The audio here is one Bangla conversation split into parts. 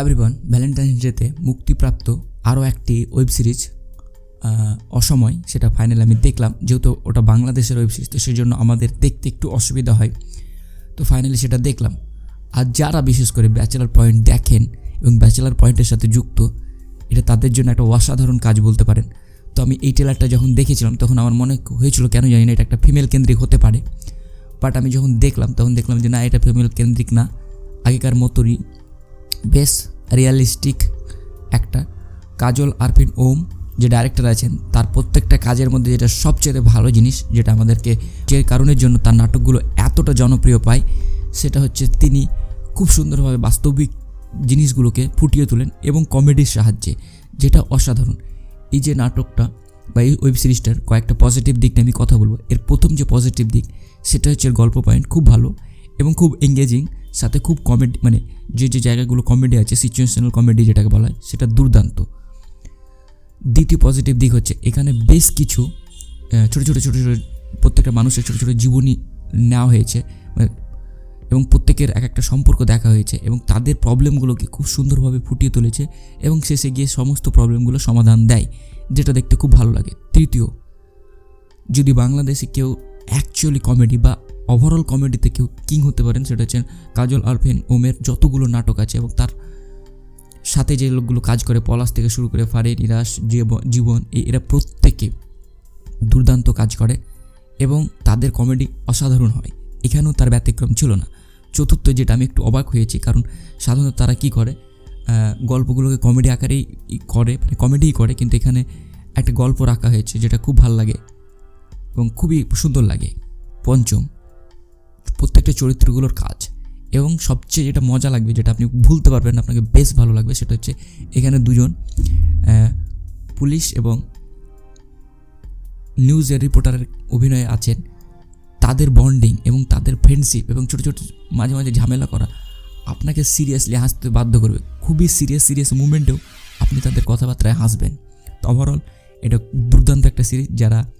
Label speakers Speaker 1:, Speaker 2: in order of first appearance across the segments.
Speaker 1: এভরিওয়ান ভ্যালেন্টাইন্স ডেতে মুক্তিপ্রাপ্ত আরও একটি ওয়েব সিরিজ অসময়, সেটা ফাইনাল আমি দেখলাম, যেহেতু ওটা বাংলাদেশের ওয়েব সিরিজ তো সেই জন্য আমাদের দেখতে একটু অসুবিধা হয়। তো ফাইনালি সেটা দেখলাম। আর যারা বিশেষ করে ব্যাচেলার পয়েন্ট দেখেন এবং ব্যাচেলার পয়েন্টের সাথে যুক্ত, এটা তাদের জন্য একটা অসাধারণ কাজ বলতে পারেন। তো আমি এই ট্রেলারটা যখন দেখেছিলাম, তখন আমার মনে হয়েছিল, কেন জানি না এটা একটা ফিমেল কেন্দ্রিক হতে পারে। বাট আমি যখন দেখলাম, তখন দেখলাম যে না, এটা ফিমেল কেন্দ্রিক না। আগেকার মতোই বেশ রিয়ালিস্টিক একটা কাজল আরফিন ওম যে ডাইরেক্টর আছেন, তার প্রত্যেকটা কাজের মধ্যে যেটা সবচেয়ে ভালো জিনিস যেটা আমাদেরকে যে কারণের জন্য তার নাটকগুলো এতটা জনপ্রিয় পায়, সেটা হচ্ছে তিনি খুব সুন্দরভাবে বাস্তবিক জিনিসগুলোকে ফুটিয়ে তোলেন এবং কমেডির সাহায্যে, যেটা অসাধারণ। এই যে নাটকটা বা এই ওয়েব সিরিজটার কয়েকটা পজিটিভ দিক নিয়ে আমি কথা বলব। এর প্রথম যে পজিটিভ দিক, সেটা হচ্ছে গল্প পয়েন্ট খুব ভালো এবং খুব এঙ্গেজিং সাথে খুব কমেডি মানে যে যে জায়গাগুলো কমেডি আছে সিচুয়েশনাল কমেডি যেটাকে বলা হয়, সেটা দুর্দান্ত। দ্বিতীয় পজিটিভ দিক হচ্ছে, এখানে বেশ কিছু ছোটো ছোটো ছোটো ছোটো, প্রত্যেকটা মানুষের ছোটো ছোটো জীবনী নেওয়া হয়েছে মানে এবং প্রত্যেকের এক একটা সম্পর্ক দেখা হয়েছে, এবং তাদের প্রবলেমগুলোকে খুব সুন্দরভাবে ফুটিয়ে তুলেছে, এবং শেষে গিয়ে সমস্ত প্রবলেমগুলো সমাধান দেয়, যেটা দেখতে খুব ভালো লাগে। তৃতীয়, যদি বাংলাদেশে কেউ অ্যাকচুয়ালি কমেডি বা ওভারঅল কমেডিতে কেউ কিং হতে পারেন, সেটা হচ্ছে কাজল আলফেন ওমের যতগুলো নাটক আছে এবং তার সাথে যে লোকগুলো কাজ করে, পলাশ থেকে শুরু করে ফারে নিরাশ জীব- জীবন এরা প্রত্যেকে দুর্দান্ত কাজ করে এবং তাদের কমেডি অসাধারণ হয়। এখানেও তার ব্যতিক্রম ছিল না। চতুর্থ যেটা, আমি একটু অবাক হয়েছি, কারণ সাধারণত তারা কি করে? গল্পগুলোকে কমেডি আকারেই করে মানে কমেডিই করে, কিন্তু এখানে একটা গল্প রাখা হয়েছে, যেটা খুব ভালো লাগে এবং খুবই সুন্দর লাগে। পঞ্চম। প্রত্যেকটা চরিত্রগুলোর কাজ। এবং সবচেয়ে যেটা মজা লাগবে, যেটা আপনি ভুলতে পারবেন না, আপনাকে বেশ ভালো লাগবে, সেটা হচ্ছে এখানে দুজন পুলিশ এবং নিউজের রিপোর্টারের অভিনয়ে আছেন। তাদের বন্ডিং এবং তাদের ফ্রেন্ডশিপ এবং ছোটো ছোটো মাঝে মাঝে ঝামেলা করা আপনাকে সিরিয়াসলি হাসতে বাধ্য করবে। খুবই সিরিয়াস সিরিয়াস মুমেন্টেও আপনি তাদের কথাবার্তায় হাসবেন। তো ওভারঅল এটা দুর্দান্ত একটা সিরিজ যারা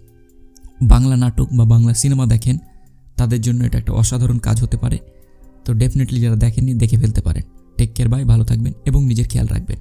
Speaker 1: বাংলা নাটক বা বাংলা সিনেমা দেখেন তাদের জন্য এটা একটা অসাধারণ কাজ হতে পারে। তো ডেফিনেটলি যারা দেখেননি, দেখে ফেলতে পারেন। টেক কেয়ার বাই ভালো থাকবেন এবং নিজের খেয়াল রাখবেন।